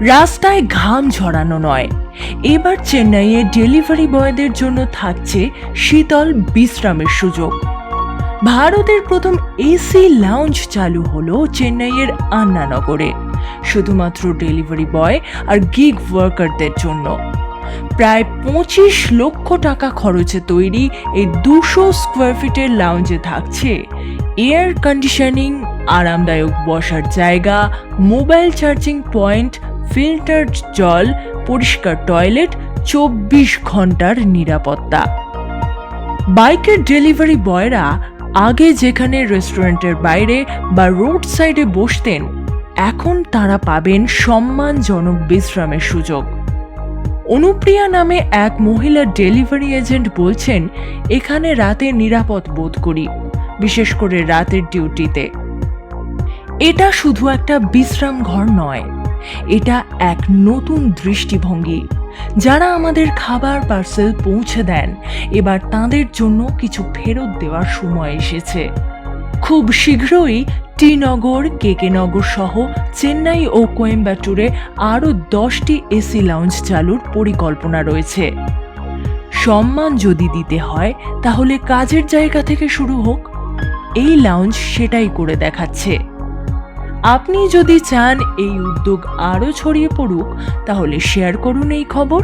রাস্তায় ঘাম ঝরানো নয়। এবার চেন্নাইয়ে ডেলিভারি বয়দের জন্য থাকছে শীতল বিশ্রামের সুযোগ। ভারতের প্রথম এসি লাউঞ্জ চালু হলো চেন্নাইয়ের আন্নানগরে। শুধুমাত্র ডেলিভারি বয় আর গিগ ওয়ার্কারদের জন্য। প্রায় পঁচিশ লক্ষ টাকা খরচে তৈরি এই দুশো স্কোয়ার ফিটের লাউঞ্জে থাকছে এয়ার কন্ডিশনিং, আরামদায়ক বসার জায়গা, মোবাইল চার্জিং পয়েন্ট ফিল্টার্ড জল, পরিষ্কার টয়লেট, চব্বিশ ঘণ্টার নিরাপত্তা। বাইকের ডেলিভারি বয়রা আগে যেখানে রেস্টুরেন্টের বাইরে বা রোড সাইডে বসতেন, এখন তারা পাবেন সম্মানজনক বিশ্রামের সুযোগ। অনুপ্রিয়া নামে এক মহিলা ডেলিভারি এজেন্ট বলছেন, এখানে রাতে নিরাপদ বোধ করি, বিশেষ করে রাতের ডিউটিতে। এটা শুধু একটা বিশ্রাম ঘর নয় এটা এক নতুন দৃষ্টিভঙ্গি। যারা আমাদের খাবার পার্সেল পৌঁছে দেন, এবার তাদের জন্য কিছু ফেরত দেওয়ার সময় এসেছে। খুব শীঘ্রই টি নগর কেকে নগর সহ চেন্নাই ও কোয়েম্বাটুরে আরও দশটি এসি লাউঞ্জ চালুর পরিকল্পনা রয়েছে। সম্মান যদি দিতে হয়, তাহলে কাজের জায়গা থেকে শুরু হোক। এই লাউঞ্জ সেটাই করে দেখাচ্ছে। আপনি যদি চান এই উদ্যোগ আরও ছড়িয়ে পড়ুক তাহলে শেয়ার করুন এই খবর।